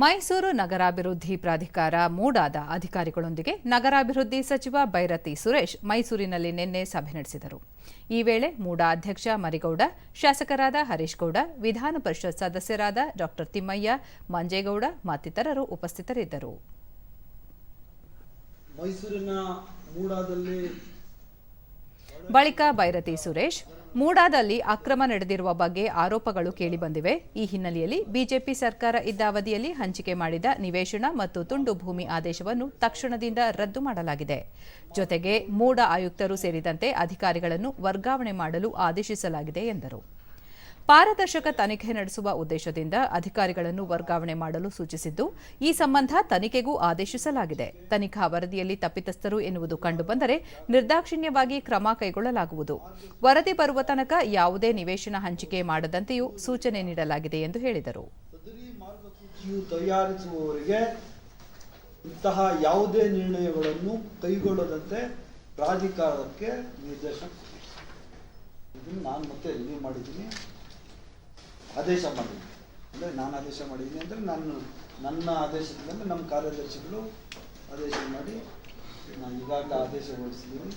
ಮೈಸೂರು ನಗರಾಭಿವೃದ್ಧಿ ಪ್ರಾಧಿಕಾರ ಮೂಡಾದ ಅಧಿಕಾರಿಗಳೊಂದಿಗೆ ನಗರಾಭಿವೃದ್ಧಿ ಸಚಿವ ಬೈರತಿ ಸುರೇಶ್ ಮೈಸೂರಿನಲ್ಲಿ ನಿನ್ನೆ ಸಭೆ ನಡೆಸಿದರು. ಈ ವೇಳೆ ಮೂಡಾ ಅಧ್ಯಕ್ಷ ಮರಿಗೌಡ, ಶಾಸಕರಾದ ಹರೀಶ್ ಗೌಡ, ವಿಧಾನ ಪರಿಷತ್ ಸದಸ್ಯರಾದ ಡಾ ತಿಮ್ಮಯ್ಯ, ಮಂಜೇಗೌಡ ಮತ್ತಿತರರು ಉಪಸ್ಥಿತರಿದ್ದರು. ಮೈಸೂರಿನ ಮೂಡಾದಲ್ಲಿ ಬಳಿಕ ಬೈರತಿ ಸುರೇಶ್, ಮೂಡಾದಲ್ಲಿ ಅಕ್ರಮ ನಡೆದಿರುವ ಬಗ್ಗೆ ಆರೋಪಗಳು ಕೇಳಿಬಂದಿವೆ. ಈ ಹಿನ್ನೆಲೆಯಲ್ಲಿ ಬಿಜೆಪಿ ಸರ್ಕಾರ ಇದ್ದ ಅವಧಿಯಲ್ಲಿ ಹಂಚಿಕೆ ಮಾಡಿದ ನಿವೇಶನ ಮತ್ತು ತುಂಡು ಭೂಮಿ ಆದೇಶವನ್ನು ತಕ್ಷಣದಿಂದ ರದ್ದು ಮಾಡಲಾಗಿದೆ. ಜೊತೆಗೆ ಮೂಡ ಆಯುಕ್ತರು ಸೇರಿದಂತೆ ಅಧಿಕಾರಿಗಳನ್ನು ವರ್ಗಾವಣೆ ಮಾಡಲು ಆದೇಶಿಸಲಾಗಿದೆ ಎಂದರು. ಪಾರದರ್ಶಕ ತನಿಖೆ ನಡೆಸುವ ಉದ್ದೇಶದಿಂದ ಅಧಿಕಾರಿಗಳನ್ನು ವರ್ಗಾವಣೆ ಮಾಡಲು ಸೂಚಿಸಿದ್ದು, ಈ ಸಂಬಂಧ ತನಿಖೆಗೂ ಆದೇಶಿಸಲಾಗಿದೆ. ತನಿಖಾ ವರದಿಯಲ್ಲಿ ತಪ್ಪಿತಸ್ಥರು ಎನ್ನುವುದು ಕಂಡುಬಂದರೆ ನಿರ್ದಾಕ್ಷಿಣ್ಯವಾಗಿ ಕ್ರಮ ಕೈಗೊಳ್ಳಲಾಗುವುದು. ವರದಿ ಬರುವ ತನಕ ಯಾವುದೇ ನಿವೇಶನ ಹಂಚಿಕೆ ಮಾಡದಂತೆಯೂ ಸೂಚನೆ ನೀಡಲಾಗಿದೆ ಎಂದು ಹೇಳಿದರು. ಇಂತಹ ಯಾವುದೇ ನಿರ್ಣಯಗಳನ್ನು ಕೈಗೊಳ್ಳದಂತೆ ಪ್ರಾಧಿಕಾರಕ್ಕೆ ನಿರ್ದೇಶನ. ನಾನು ಮತ್ತೆ ಮಾಡಿದ್ದೀನಿ. ಆದೇಶ ಮಾಡಿದ್ದೀನಿ ಅಂದರೆ ನಾನು ಆದೇಶ ಮಾಡಿದ್ದೀನಿ ಅಂದರೆ ನಾನು ನನ್ನ ಆದೇಶದಿಂದ ನಮ್ಮ ಕಾರ್ಯದರ್ಶಿಗಳು ಆದೇಶ ಮಾಡಿ ನಾನು ಈಗಾಗಲೇ ಆದೇಶ ಹೊರಡಿಸಿದ್ದೀನಿ.